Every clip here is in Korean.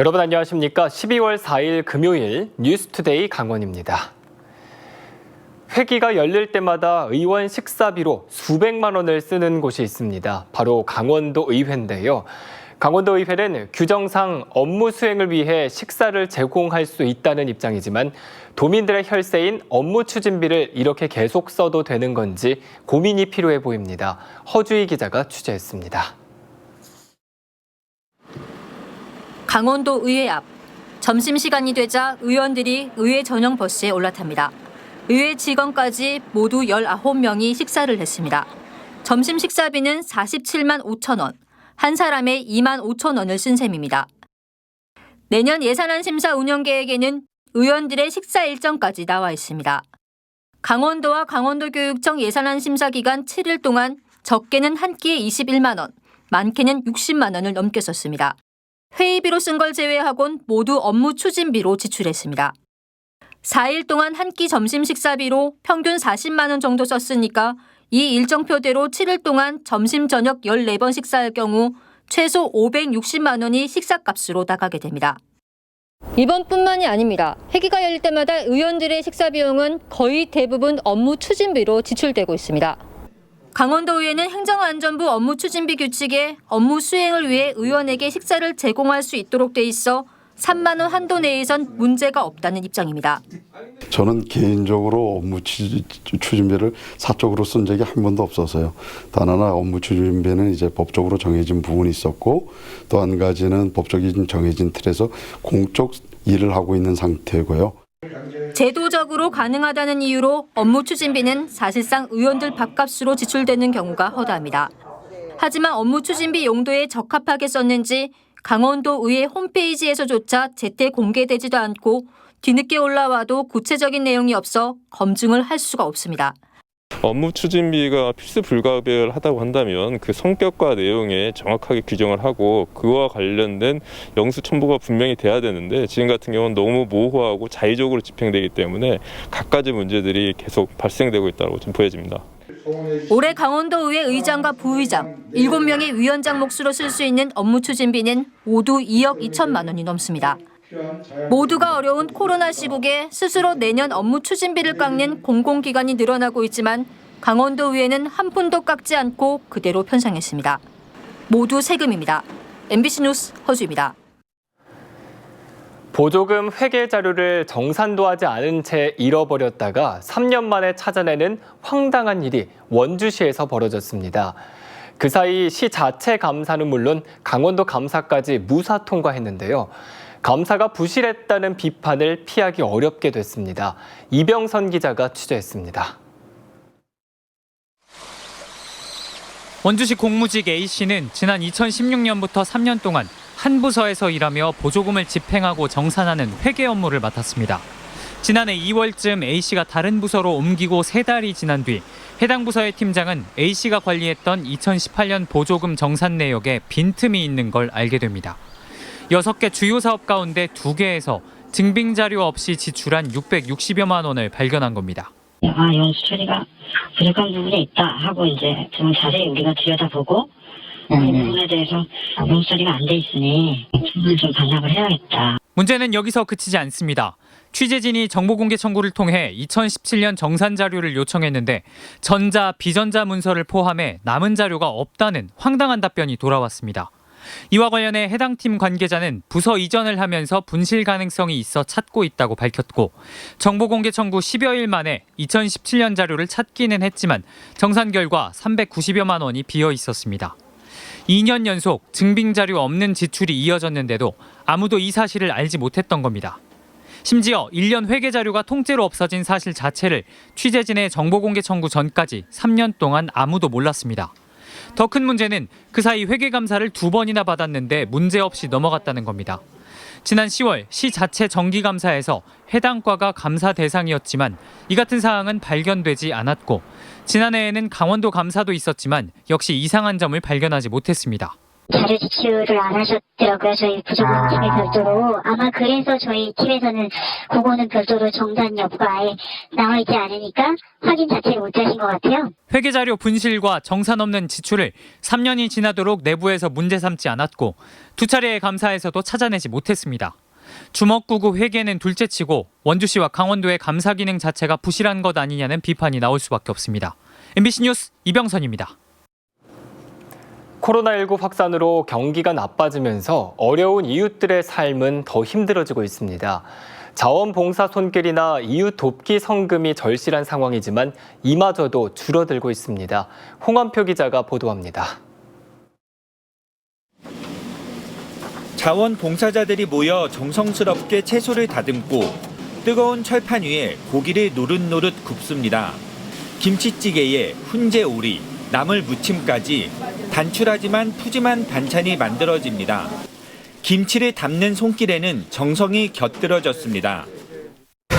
여러분 안녕하십니까? 12월 4일 금요일 뉴스투데이 강원입니다. 회기가 열릴 때마다 의원 식사비로 수백만 원을 쓰는 곳이 있습니다. 바로 강원도 의회인데요. 강원도 의회는 규정상 업무 수행을 위해 식사를 제공할 수 있다는 입장이지만 도민들의 혈세인 업무 추진비를 이렇게 계속 써도 되는 건지 고민이 필요해 보입니다. 허주희 기자가 취재했습니다. 강원도 의회 앞 점심시간이 되자 의원들이 의회 전용 버스에 올라탑니다. 의회 직원까지 모두 19명이 식사를 했습니다. 점심 식사비는 47만 5천 원, 한 사람에 2만 5천 원을 쓴 셈입니다. 내년 예산안 심사 운영 계획에는 의원들의 식사 일정까지 나와 있습니다. 강원도와 강원도교육청 예산안 심사 기간 7일 동안 적게는 한 끼에 21만 원, 많게는 60만 원을 넘게 썼습니다. 회의비로 쓴 걸 제외하곤 모두 업무 추진비로 지출했습니다. 4일 동안 한 끼 점심 식사비로 평균 40만 원 정도 썼으니까 이 일정표대로 7일 동안 점심 저녁 14번 식사할 경우 최소 560만 원이 식사값으로 나가게 됩니다. 이번뿐만이 아닙니다. 회기가 열릴 때마다 의원들의 식사 비용은 거의 대부분 업무 추진비로 지출되고 있습니다. 강원도의회는 행정안전부 업무 추진비 규칙에 업무 수행을 위해 의원에게 식사를 제공할 수 있도록 돼 있어 3만 원 한도 내에선 문제가 없다는 입장입니다. 저는 개인적으로 업무 추- 추진비를 사적으로 쓴 적이 한 번도 없어서요. 단 하나 업무 추진비는 이제 법적으로 정해진 부분이 있었고 또 한 가지는 법적인 정해진 틀에서 공적 일을 하고 있는 상태고요. 제도적으로 가능하다는 이유로 업무 추진비는 사실상 의원들 밥값으로 지출되는 경우가 허다합니다. 하지만 업무 추진비 용도에 적합하게 썼는지 강원도 의회 홈페이지에서조차 제때 공개되지도 않고 뒤늦게 올라와도 구체적인 내용이 없어 검증을 할 수가 없습니다. 업무 추진비가 필수 불가결하다고 한다면 그 성격과 내용에 정확하게 규정을 하고 그와 관련된 영수 첨부가 분명히 돼야 되는데 지금 같은 경우는 너무 모호하고 자의적으로 집행되기 때문에 갖가지 문제들이 계속 발생되고 있다고 좀 보여집니다. 올해 강원도의회 의장과 부의장 7명의 위원장 몫으로 쓸 수 있는 업무 추진비는 모두 2억 2천만 원이 넘습니다. 모두가 어려운 코로나 시국에 스스로 내년 업무 추진비를 깎는 공공기관이 늘어나고 있지만 강원도의회는 한 푼도 깎지 않고 그대로 편성했습니다. 모두 세금입니다. MBC 뉴스 허주입니다. 보조금 회계 자료를 정산도 하지 않은 채 잃어버렸다가 3년 만에 찾아내는 황당한 일이 원주시에서 벌어졌습니다. 그 사이 시 자체 감사는 물론 강원도 감사까지 무사 통과했는데요. 감사가 부실했다는 비판을 피하기 어렵게 됐습니다. 이병선 기자가 취재했습니다. 원주시 공무직 A씨는 지난 2016년부터 3년 동안 한 부서에서 일하며 보조금을 집행하고 정산하는 회계 업무를 맡았습니다. 지난해 2월쯤 A씨가 다른 부서로 옮기고 세 달이 지난 뒤 해당 부서의 팀장은 A씨가 관리했던 2018년 보조금 정산 내역에 빈틈이 있는 걸 알게 됩니다. 6개 주요 사업 가운데 2개에서 증빙 자료 없이 지출한 660여만 원을 발견한 겁니다. 아, 이건 수처리가 부족한 부분이 있다 하고 이제 좀 자세히 우리가 들여다보고 이 부분에 대해서 이런 처리가 안 돼 있으니 충분히 좀 반납을 해야겠다. 문제는 여기서 그치지 않습니다. 취재진이 정보공개 청구를 통해 2017년 정산 자료를 요청했는데 전자, 비전자 문서를 포함해 남은 자료가 없다는 황당한 답변이 돌아왔습니다. 이와 관련해 해당 팀 관계자는 부서 이전을 하면서 분실 가능성이 있어 찾고 있다고 밝혔고 정보 공개 청구 10여 일 만에 2017년 자료를 찾기는 했지만 정산 결과 390여만 원이 비어 있었습니다. 2년 연속 증빙 자료 없는 지출이 이어졌는데도 아무도 이 사실을 알지 못했던 겁니다. 심지어 1년 회계 자료가 통째로 없어진 사실 자체를 취재진의 정보 공개 청구 전까지 3년 동안 아무도 몰랐습니다. 더 큰 문제는 그 사이 회계 감사를 두 번이나 받았는데 문제없이 넘어갔다는 겁니다. 지난 10월 시 자체 정기 감사에서 해당 과가 감사 대상이었지만 이 같은 사항은 발견되지 않았고 지난해에는 강원도 감사도 있었지만 역시 이상한 점을 발견하지 못했습니다. 자료 제출을 안 하셨더라고요. 저희 부족한 팀에 별도로. 아마 그래서 저희 팀에서는 그거는 별도로 정산 여부가 아예 나와 있지 않으니까 확인 자체를 못 하신 것 같아요. 회계 자료 분실과 정산 없는 지출을 3년이 지나도록 내부에서 문제 삼지 않았고 두 차례의 감사에서도 찾아내지 못했습니다. 주먹구구 회계는 둘째치고 원주시와 강원도의 감사 기능 자체가 부실한 것 아니냐는 비판이 나올 수밖에 없습니다. MBC 뉴스 이병선입니다. 코로나19 확산으로 경기가 나빠지면서 어려운 이웃들의 삶은 더 힘들어지고 있습니다. 자원봉사 손길이나 이웃 돕기 성금이 절실한 상황이지만 이마저도 줄어들고 있습니다. 홍원표 기자가 보도합니다. 자원봉사자들이 모여 정성스럽게 채소를 다듬고 뜨거운 철판 위에 고기를 노릇노릇 굽습니다. 김치찌개에 훈제 오리, 나물 무침까지 단출하지만 푸짐한 반찬이 만들어집니다. 김치를 담는 손길에는 정성이 곁들여졌습니다.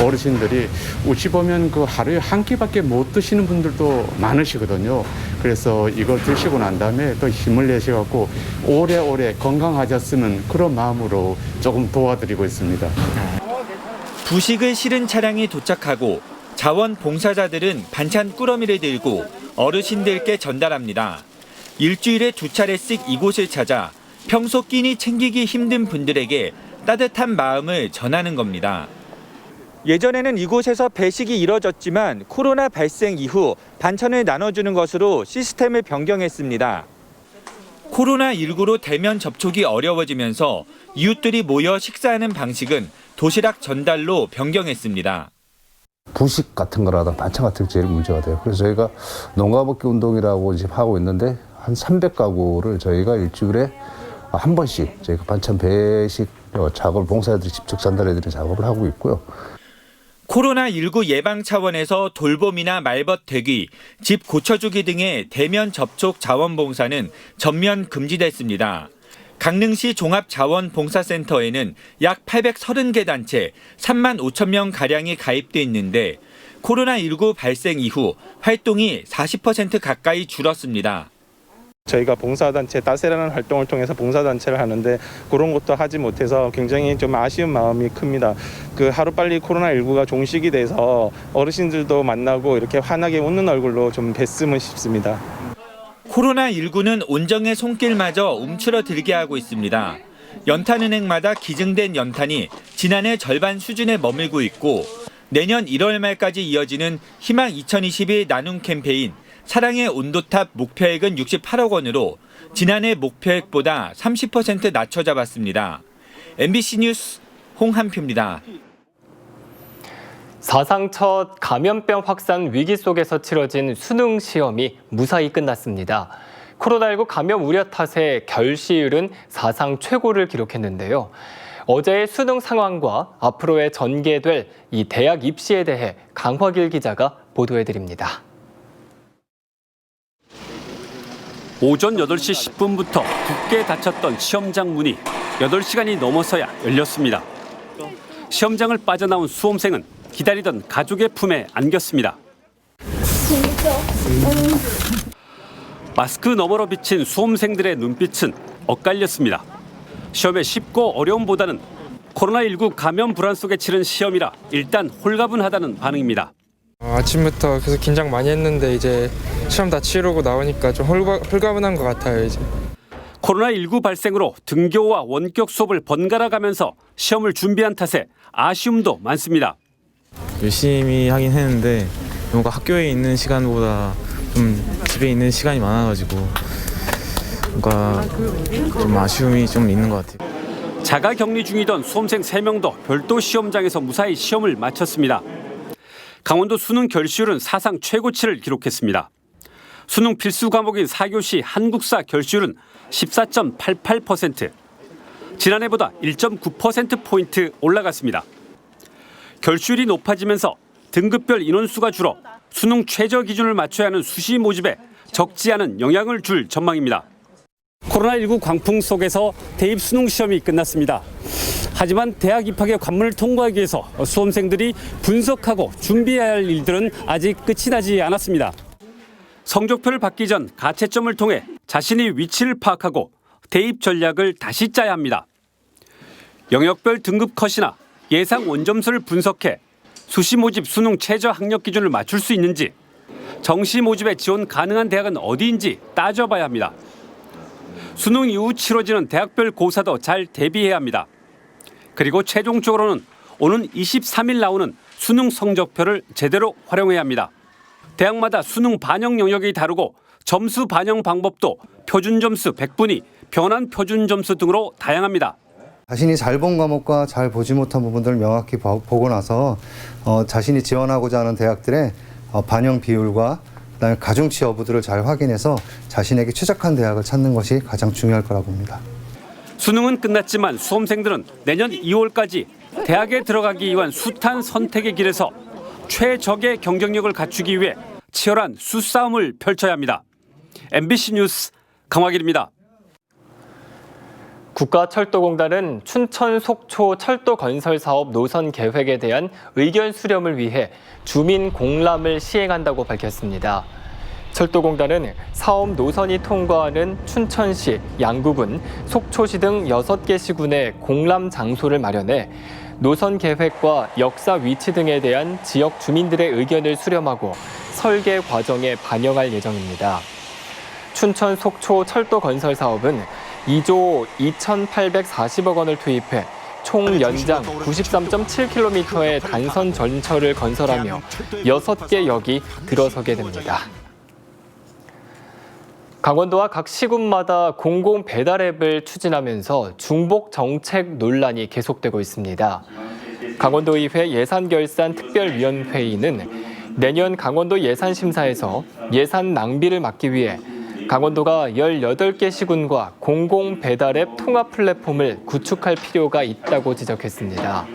어르신들이 우치 보면 그 하루에 한 끼밖에 못 드시는 분들도 많으시거든요. 그래서 이걸 드시고 난 다음에 또 힘을 내셔갖고 오래오래 건강하셨으면 그런 마음으로 조금 도와드리고 있습니다. 부식을 실은 차량이 도착하고 자원봉사자들은 반찬 꾸러미를 들고 어르신들께 전달합니다. 일주일에 두 차례씩 이곳을 찾아 평소 끼니 챙기기 힘든 분들에게 따뜻한 마음을 전하는 겁니다. 예전에는 이곳에서 배식이 이뤄졌지만 코로나 발생 이후 반찬을 나눠주는 것으로 시스템을 변경했습니다. 코로나19로 대면 접촉이 어려워지면서 이웃들이 모여 식사하는 방식은 도시락 전달로 변경했습니다. 부식 같은 거라든 반찬 같은 게 제일 문제가 돼요. 그래서 저희가 농가 먹기 운동이라고 지금 하고 있는데 한 300가구를 저희가 일주일에 한 번씩 저희가 반찬 배식 작업을 봉사자들이 직접 전달해드리는 작업을 하고 있고요. 코로나19 예방 차원에서 돌봄이나 말벗 대기, 집 고쳐주기 등의 대면 접촉 자원봉사는 전면 금지됐습니다. 강릉시 종합자원봉사센터에는 약 830개 단체 3만 5천 명 가량이 가입돼 있는데 코로나19 발생 이후 활동이 40% 가까이 줄었습니다. 저희가 봉사단체 따세라는 활동을 통해서 봉사단체를 하는데 그런 것도 하지 못해서 굉장히 좀 아쉬운 마음이 큽니다. 그 하루빨리 코로나19가 종식이 돼서 어르신들도 만나고 이렇게 환하게 웃는 얼굴로 좀 뵀으면 싶습니다. 코로나19는 온정의 손길마저 움츠러들게 하고 있습니다. 연탄은행마다 기증된 연탄이 지난해 절반 수준에 머물고 있고 내년 1월 말까지 이어지는 희망 2021 나눔 캠페인 사랑의 온도탑 목표액은 68억 원으로 지난해 목표액보다 30% 낮춰 잡았습니다. MBC 뉴스 홍한표입니다. 사상 첫 감염병 확산 위기 속에서 치러진 수능 시험이 무사히 끝났습니다. 코로나19 감염 우려 탓에 결시율은 사상 최고를 기록했는데요. 어제의 수능 상황과 앞으로의 전개될 이 대학 입시에 대해 강화길 기자가 보도해 드립니다. 오전 8시 10분부터 굳게 닫혔던 시험장 문이 8시간이 넘어서야 열렸습니다. 시험장을 빠져나온 수험생은 기다리던 가족의 품에 안겼습니다. 마스크 너머로 비친 수험생들의 눈빛은 엇갈렸습니다. 시험의 쉽고 어려움보다는 코로나19 감염 불안 속에 치른 시험이라 일단 홀가분하다는 반응입니다. 아침부터 계속 긴장 많이 했는데 이제 시험 다 치르고 나오니까 좀 홀가, 홀가분한 것 같아요 이제. 코로나19 발생으로 등교와 원격 수업을 번갈아 가면서 시험을 준비한 탓에 아쉬움도 많습니다. 열심히 하긴 했는데 뭔가 학교에 있는 시간보다 좀 집에 있는 시간이 많아가지고 뭔가 좀 아쉬움이 좀 있는 것 같아요. 자가 격리 중이던 수험생 3명도 별도 시험장에서 무사히 시험을 마쳤습니다. 강원도 수능 결시율은 사상 최고치를 기록했습니다. 수능 필수 과목인 4교시 한국사 결시율은 14.88%. 지난해보다 1.9%포인트 올라갔습니다. 결시율이 높아지면서 등급별 인원수가 줄어 수능 최저 기준을 맞춰야 하는 수시 모집에 적지 않은 영향을 줄 전망입니다. 코로나19 광풍 속에서 대입 수능 시험이 끝났습니다. 하지만 대학 입학의 관문을 통과하기 위해서 수험생들이 분석하고 준비해야 할 일들은 아직 끝이 나지 않았습니다. 성적표를 받기 전 가채점을 통해 자신이 위치를 파악하고 대입 전략을 다시 짜야 합니다. 영역별 등급 컷이나 예상 원점수를 분석해 수시 모집 수능 최저 학력 기준을 맞출 수 있는지 정시 모집에 지원 가능한 대학은 어디인지 따져봐야 합니다. 수능 이후 치러지는 대학별 고사도 잘 대비해야 합니다. 그리고 최종적으로는 오는 23일 나오는 수능 성적표를 제대로 활용해야 합니다. 대학마다 수능 반영 영역이 다르고 점수 반영 방법도 표준 점수 100분위, 변환 표준 점수 등으로 다양합니다. 자신이 잘 본 과목과 잘 보지 못한 부분들을 명확히 보- 보고 나서 어, 자신이 지원하고자 하는 대학들의 어, 반영 비율과 그다음에 가중치 여부들을 잘 확인해서 자신에게 최적한 대학을 찾는 것이 가장 중요할 거라고 봅니다. 수능은 끝났지만 수험생들은 내년 2월까지 대학에 들어가기 위한 숱한 선택의 길에서 최적의 경쟁력을 갖추기 위해 치열한 수싸움을 펼쳐야 합니다. MBC 뉴스 강화길입니다. 국가철도공단은 춘천 속초 철도 건설 사업 노선 계획에 대한 의견 수렴을 위해 주민 공람을 시행한다고 밝혔습니다. 철도공단은 사업 노선이 통과하는 춘천시, 양구군, 속초시 등 6개 시군에 공람 장소를 마련해 노선 계획과 역사 위치 등에 대한 지역 주민들의 의견을 수렴하고 설계 과정에 반영할 예정입니다. 춘천 속초 철도 건설 사업은 2조 2,840억 원을 투입해 총 연장 93.7km의 단선 전철을 건설하며 6개 역이 들어서게 됩니다. 강원도와 각 시군마다 공공 배달 앱을 추진하면서 중복 정책 논란이 계속되고 있습니다. 강원도의회 예산결산 특별위원회의는 내년 강원도 예산심사에서 예산 낭비를 막기 위해 강원도가 18개 시군과 공공 배달앱 통합 플랫폼을 구축할 필요가 있다고 지적했습니다.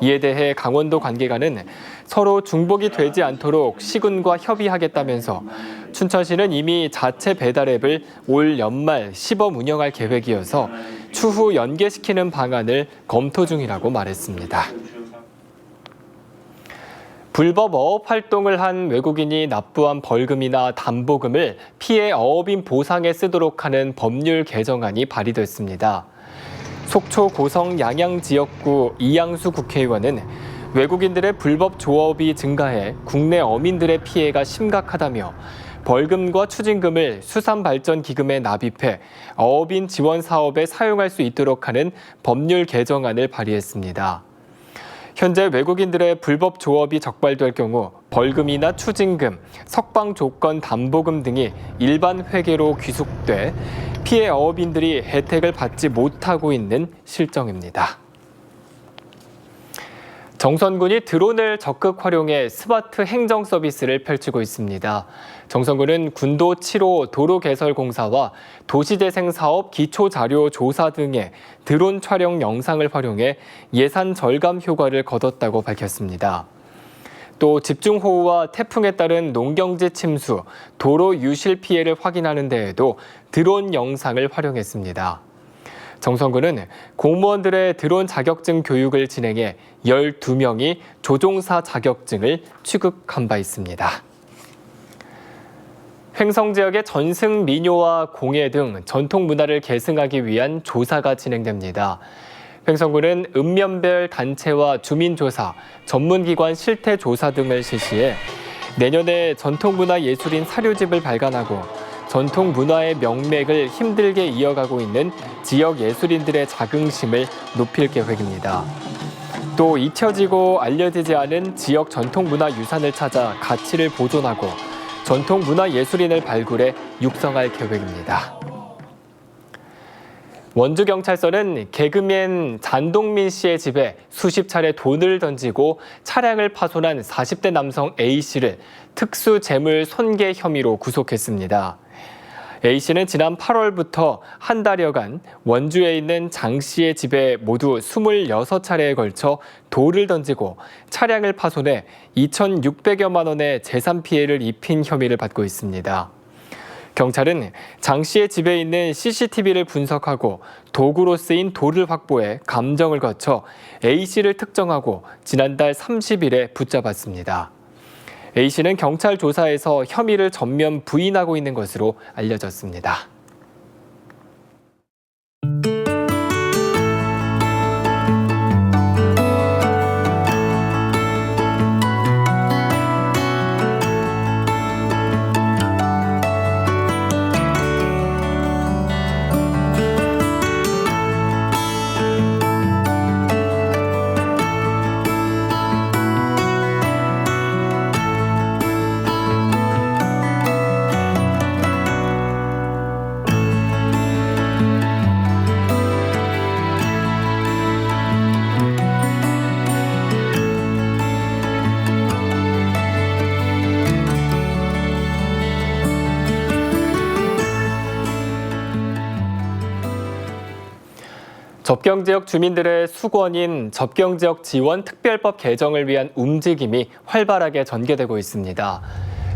이에 대해 강원도 관계가는 서로 중복이 되지 않도록 시군과 협의하겠다면서 춘천시는 이미 자체 배달 앱을 올 연말 시범 운영할 계획이어서 추후 연계시키는 방안을 검토 중이라고 말했습니다. 불법 어업 활동을 한 외국인이 납부한 벌금이나 담보금을 피해 어업인 보상에 쓰도록 하는 법률 개정안이 발의됐습니다. 속초 고성 양양 지역구 이양수 국회의원은 외국인들의 불법 조업이 증가해 국내 어민들의 피해가 심각하다며 벌금과 추징금을 수산발전기금에 납입해 어업인 지원 사업에 사용할 수 있도록 하는 법률 개정안을 발의했습니다. 현재 외국인들의 불법 조업이 적발될 경우 벌금이나 추징금, 석방 조건 담보금 등이 일반 회계로 귀속돼 피해 어업인들이 혜택을 받지 못하고 있는 실정입니다. 정선군이 드론을 적극 활용해 스마트 행정 서비스를 펼치고 있습니다. 정선군은 군도 7호 도로 개설 공사와 도시재생 사업 기초 자료 조사 등의 드론 촬영 영상을 활용해 예산 절감 효과를 거뒀다고 밝혔습니다. 또 집중호우와 태풍에 따른 농경지 침수, 도로 유실 피해를 확인하는 데에도 드론 영상을 활용했습니다. 정성군은 공무원들의 드론 자격증 교육을 진행해 12명이 조종사 자격증을 취급한 바 있습니다. 횡성 지역의 전승 민요와 공예 등 전통 문화를 계승하기 위한 조사가 진행됩니다. 횡성군은 읍면별 단체와 주민조사, 전문기관 실태조사 등을 실시해 내년에 전통문화 예술인 사료집을 발간하고 전통 문화의 명맥을 힘들게 이어가고 있는 지역 예술인들의 자긍심을 높일 계획입니다. 또 잊혀지고 알려지지 않은 지역 전통 문화 유산을 찾아 가치를 보존하고 전통 문화 예술인을 발굴해 육성할 계획입니다. 원주경찰서는 개그맨 잔동민 씨의 집에 수십 차례 돈을 던지고 차량을 파손한 40대 남성 A씨를 특수 재물 손괴 혐의로 구속했습니다. A씨는 지난 8월부터 한 달여간 원주에 있는 장 씨의 집에 모두 26차례에 걸쳐 돌을 던지고 차량을 파손해 2,600여만 원의 재산 피해를 입힌 혐의를 받고 있습니다. 경찰은 장 씨의 집에 있는 CCTV를 분석하고 도구로 쓰인 돌을 확보해 감정을 거쳐 A 씨를 특정하고 지난달 30일에 붙잡았습니다. A 씨는 경찰 조사에서 혐의를 전면 부인하고 있는 것으로 알려졌습니다. 접경 지역 주민들의 수건인 접경 지역 지원 특별법 개정을 위한 움직임이 활발하게 전개되고 있습니다.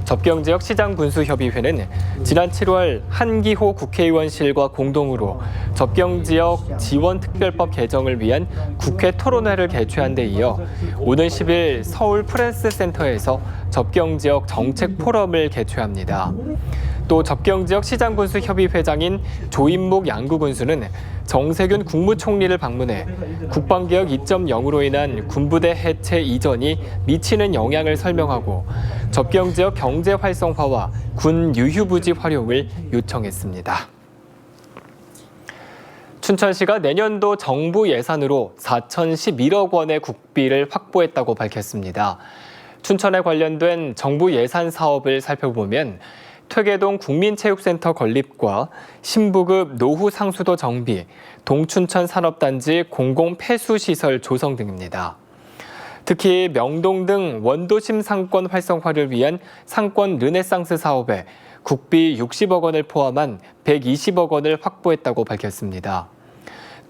접경 지역 시장 군수 협의회는 지난 7월 한기호 국회의원실과 공동으로 접경 지역 지원 특별법 개정을 위한 국회 토론회를 개최한 데 이어 오는 10일 서울 프레스 센터에서 접경 지역 정책 포럼을 개최합니다. 또 접경 지역 시장 군수 협의 회장인 조인목 양구 군수는 정세균 국무총리를 방문해 국방개혁 2.0으로 인한 군부대 해체 이전이 미치는 영향을 설명하고 접경 지역 경제 활성화와 군 유휴부지 활용을 요청했습니다. 춘천시가 내년도 정부 예산으로 4,011억 원의 국비를 확보했다고 밝혔습니다. 춘천에 관련된 정부 예산 사업을 살펴보면 퇴계동 국민체육센터 건립과 신부급 노후 상수도 정비, 동춘천 산업단지 공공 폐수시설 조성 등입니다. 특히 명동 등 원도심 상권 활성화를 위한 상권 르네상스 사업에 국비 60억 원을 포함한 120억 원을 확보했다고 밝혔습니다.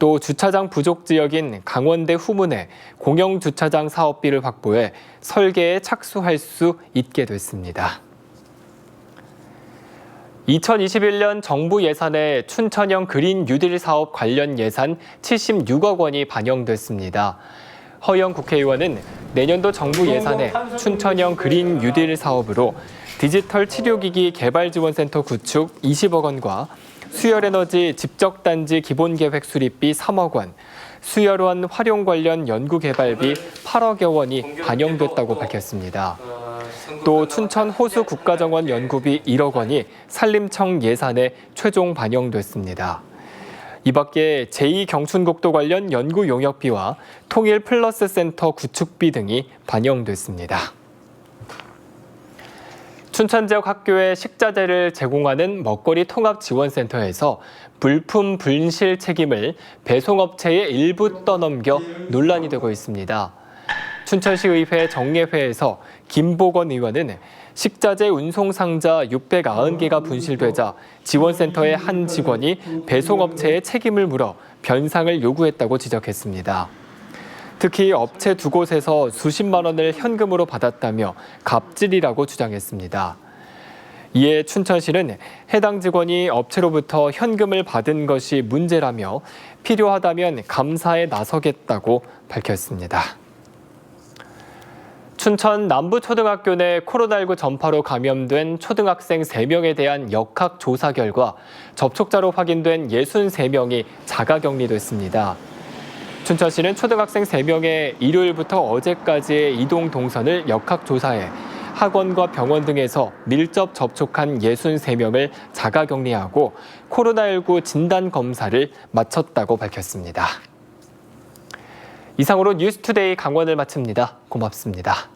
또 주차장 부족 지역인 강원대 후문에 공영 주차장 사업비를 확보해 설계에 착수할 수 있게 됐습니다. 2021년 정부 예산에 춘천형 그린 뉴딜 사업 관련 예산 76억 원이 반영됐습니다. 허영 국회의원은 내년도 정부 예산에 춘천형 그린 뉴딜 사업으로 디지털 치료기기 개발지원센터 구축 20억 원과 수열에너지 집적단지 기본계획 수립비 3억 원, 수열원 활용 관련 연구개발비 8억여 원이 반영됐다고 밝혔습니다. 또 춘천 호수 국가정원 연구비 1억 원이 산림청 예산에 최종 반영됐습니다. 이 밖에 제2경춘국도 관련 연구 용역비와 통일 플러스 센터 구축비 등이 반영됐습니다. 춘천 지역 학교에 식자재를 제공하는 먹거리 통합 지원센터에서 불품 분실 책임을 배송업체에 일부 떠넘겨 논란이 되고 있습니다. 춘천시의회 정례회에서 김보건 의원은 식자재 운송 상자 690개가 분실되자 지원센터의 한 직원이 배송업체에 책임을 물어 변상을 요구했다고 지적했습니다. 특히 업체 두 곳에서 수십만 원을 현금으로 받았다며 갑질이라고 주장했습니다. 이에 춘천시는 해당 직원이 업체로부터 현금을 받은 것이 문제라며 필요하다면 감사에 나서겠다고 밝혔습니다. 춘천 남부초등학교 내 코로나19 전파로 감염된 초등학생 3명에 대한 역학 조사 결과 접촉자로 확인된 63명이 자가 격리됐습니다. 춘천시는 초등학생 3명의 일요일부터 어제까지의 이동 동선을 역학 조사해 학원과 병원 등에서 밀접 접촉한 63명을 자가 격리하고 코로나19 진단 검사를 마쳤다고 밝혔습니다. 이상으로 뉴스투데이 강원을 마칩니다. 고맙습니다.